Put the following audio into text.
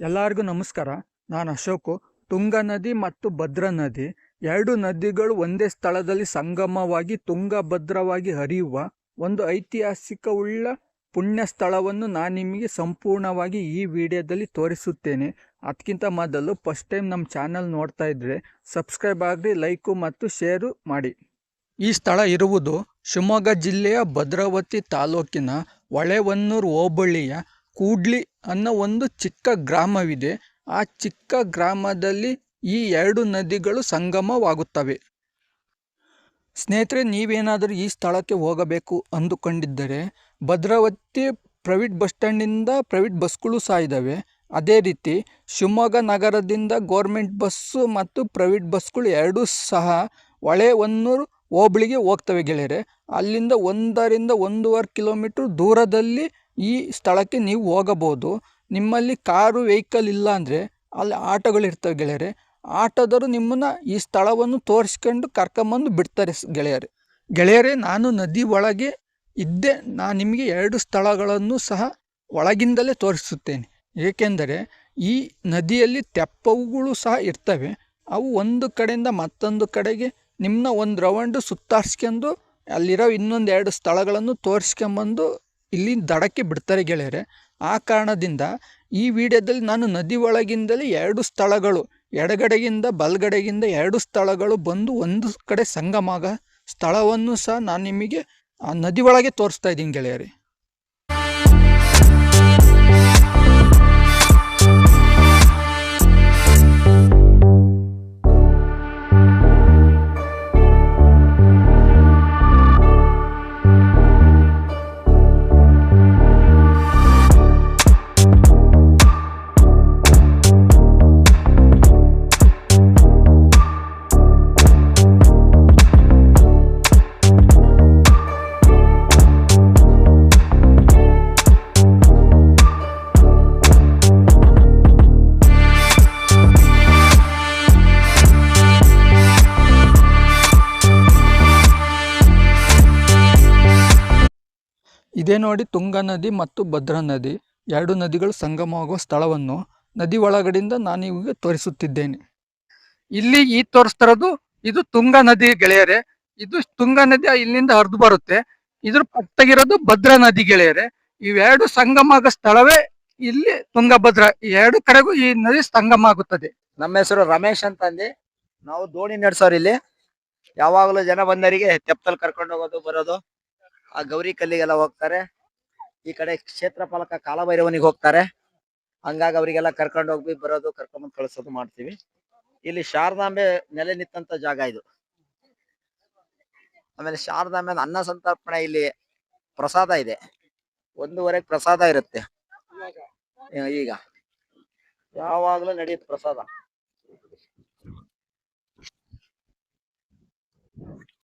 ಎಲ್ಲರಿಗೂ ನಮಸ್ಕಾರ. ನಾನು ಅಶೋಕು. ತುಂಗ ನದಿ ಮತ್ತು ಭದ್ರಾ ನದಿ ಎರಡು ನದಿಗಳು ಒಂದೇ ಸ್ಥಳದಲ್ಲಿ ಸಂಗಮವಾಗಿ ತುಂಗಭದ್ರವಾಗಿ ಹರಿಯುವ ಒಂದು ಐತಿಹಾಸಿಕವುಳ್ಳ ಪುಣ್ಯ ಸ್ಥಳವನ್ನು ನಾನು ನಿಮಗೆ ಸಂಪೂರ್ಣವಾಗಿ ಈ ವಿಡಿಯೋದಲ್ಲಿ ತೋರಿಸುತ್ತೇನೆ. ಅದಕ್ಕಿಂತ ಮೊದಲು ಫಸ್ಟ್ ಟೈಮ್ ನಮ್ಮ ಚಾನಲ್ ನೋಡ್ತಾ ಇದ್ದರೆ ಸಬ್ಸ್ಕ್ರೈಬ್ ಆಗಲಿ ಲೈಕು ಮತ್ತು ಶೇರು ಮಾಡಿ. ಈ ಸ್ಥಳ ಇರುವುದು ಶಿವಮೊಗ್ಗ ಜಿಲ್ಲೆಯ ಭದ್ರಾವತಿ ತಾಲೂಕಿನ ಹೊಳೆವನ್ನೂರು ಹೋಬಳಿಯ ಕೂಡ್ಲಿ ಅನ್ನೋ ಒಂದು ಚಿಕ್ಕ ಗ್ರಾಮವಿದೆ. ಆ ಚಿಕ್ಕ ಗ್ರಾಮದಲ್ಲಿ ಈ ಎರಡು ನದಿಗಳು ಸಂಗಮವಾಗುತ್ತವೆ. ಸ್ನೇಹಿತರೆ, ನೀವೇನಾದರೂ ಈ ಸ್ಥಳಕ್ಕೆ ಹೋಗಬೇಕು ಅಂದುಕೊಂಡಿದ್ದರೆ ಭದ್ರಾವತಿ ಪ್ರೈವೇಟ್ ಬಸ್ ಸ್ಟ್ಯಾಂಡಿಂದ ಪ್ರೈವೇಟ್ ಬಸ್ಗಳು ಸಹ ಇದ್ದಾವೆ. ಅದೇ ರೀತಿ ಶಿವಮೊಗ್ಗ ನಗರದಿಂದ ಗೋರ್ಮೆಂಟ್ ಬಸ್ಸು ಮತ್ತು ಪ್ರೈವೇಟ್ ಬಸ್ಗಳು ಎರಡೂ ಸಹ ಹೊಳೆ ಹೊನ್ನೂರು ಹೋಬಳಿಗೆ ಹೋಗ್ತವೆ ಗೆಳೆಯರೆ. ಅಲ್ಲಿಂದ ಒಂದರಿಂದ ಒಂದೂವರೆ ಕಿಲೋಮೀಟ್ರ್ ದೂರದಲ್ಲಿ ಈ ಸ್ಥಳಕ್ಕೆ ನೀವು ಹೋಗಬಹುದು. ನಿಮ್ಮಲ್ಲಿ ಕಾರು, ವೆಹಿಕಲ್ ಇಲ್ಲ ಅಂದರೆ ಅಲ್ಲಿ ಆಟೋಗಳಿರ್ತವೆ ಗೆಳೆಯರೆ. ಆಟೋದವರು ನಿಮ್ಮನ್ನು ಈ ಸ್ಥಳವನ್ನು ತೋರಿಸ್ಕೊಂಡು ಕರ್ಕೊಂಬಂದು ಬಿಡ್ತಾರೆ ಗೆಳೆಯರೆ. ಗೆಳೆಯರೆ, ನಾನು ನದಿ ಒಳಗೆ ಇದ್ದೆ. ನಾನು ನಿಮಗೆ ಎರಡು ಸ್ಥಳಗಳನ್ನು ಸಹ ಒಳಗಿಂದಲೇ ತೋರಿಸುತ್ತೇನೆ. ಏಕೆಂದರೆ ಈ ನದಿಯಲ್ಲಿ ತೆಪ್ಪವುಗಳು ಸಹ ಇರ್ತವೆ. ಅವು ಒಂದು ಕಡೆಯಿಂದ ಮತ್ತೊಂದು ಕಡೆಗೆ ನಿಮ್ಮನ್ನ ಒಂದು ರೌಂಡು ಸುತ್ತಾಡ್ಸ್ಕೊಂಡು ಅಲ್ಲಿರೋ ಇನ್ನೊಂದು ಎರಡು ಸ್ಥಳಗಳನ್ನು ತೋರಿಸ್ಕೊಂಬಂದು ಇಲ್ಲಿ ದಡಕ್ಕೆ ಬಿಡ್ತಾರೆ ಗೆಳೆಯರೆ. ಆ ಕಾರಣದಿಂದ ಈ ವಿಡಿಯೋದಲ್ಲಿ ನಾನು ನದಿ ಒಳಗಿಂದಲೇ ಎರಡು ಸ್ಥಳಗಳು ಎಡಗಡೆಗಿಂದ ಬಲಗಡೆಗಿಂದ ಎರಡು ಸ್ಥಳಗಳು ಬಂದು ಒಂದು ಕಡೆ ಸಂಗಮಾಗ ಸ್ಥಳವನ್ನು ಸಹ ನಾನು ನಿಮಗೆ ಆ ನದಿ ಒಳಗೆ ತೋರಿಸ್ತಾ ಇದ್ದೀನಿ ಗೆಳೆಯರೆ. ಇದೇ ನೋಡಿ ತುಂಗಾ ನದಿ ಮತ್ತು ಭದ್ರಾ ನದಿ, ಎರಡು ನದಿಗಳು ಸಂಗಮವಾಗುವ ಸ್ಥಳವನ್ನು ನದಿ ಒಳಗಡೆಯಿಂದ ನಾನು ಇವಾಗ ತೋರಿಸುತ್ತಿದ್ದೇನೆ. ಇಲ್ಲಿ ಈ ತೋರಿಸ್ತಿರೋದು ಇದು ತುಂಗಾ ನದಿ ಗೆಳೆಯರೆ. ಇದು ತುಂಗಾ ನದಿ ಇಲ್ಲಿಂದ ಹರಿದು ಬರುತ್ತೆ. ಇದ್ರ ಪಕ್ಕದಾಗಿರೋದು ಭದ್ರಾ ನದಿ ಗೆಳೆಯರೆ. ಇವೆರಡು ಸಂಗಮ ಆಗೋ ಸ್ಥಳವೇ ಇಲ್ಲಿ ತುಂಗಭದ್ರಾ ಎರಡು ಕಡೆಗೂ ಈ ನದಿ ಸಂಗಮ ಆಗುತ್ತದೆ. ನಮ್ಮ ಹೆಸರು ರಮೇಶ್ ಅಂತ ಅಂದಿ ನಾವು ದೋಣಿ ನಡೆಸೋರು ಇಲ್ಲಿ. ಯಾವಾಗಲೂ ಜನ ಬಂದವರಿಗೆ ತೆಪ್ಪಲ್ ಕರ್ಕೊಂಡು ಹೋಗೋದು, ಬರೋದು. ಆ ಗೌರಿ ಕಲ್ಲಿಗೆಲ್ಲ ಹೋಗ್ತಾರೆ. ಈ ಕಡೆ ಕ್ಷೇತ್ರ ಪಾಲಕ ಕಾಲಭೈರವನಿಗೆ ಹೋಗ್ತಾರೆ. ಹಂಗಾಗಿ ಅವರಿಗೆಲ್ಲ ಕರ್ಕೊಂಡು ಹೋಗಿ ಬರೋದು ಕರ್ಕೊಂಡ್ ಕಳಿಸೋದು ಮಾಡ್ತೀವಿ. ಇಲ್ಲಿ ಶಾರದಾಂಬೆ ನೆಲೆ ನಿಂತಂತ ಜಾಗ ಇದು. ಆಮೇಲೆ ಶಾರದಾಂಬೆ ಅನ್ನ ಸಂತರ್ಪಣೆ ಇಲ್ಲಿ ಪ್ರಸಾದ ಇದೆ. ಒಂದೂವರೆಗೆ ಪ್ರಸಾದ ಇರುತ್ತೆ. ಈಗ ಯಾವಾಗ್ಲೂ ನಡೆಯುತ್ತೆ ಪ್ರಸಾದ.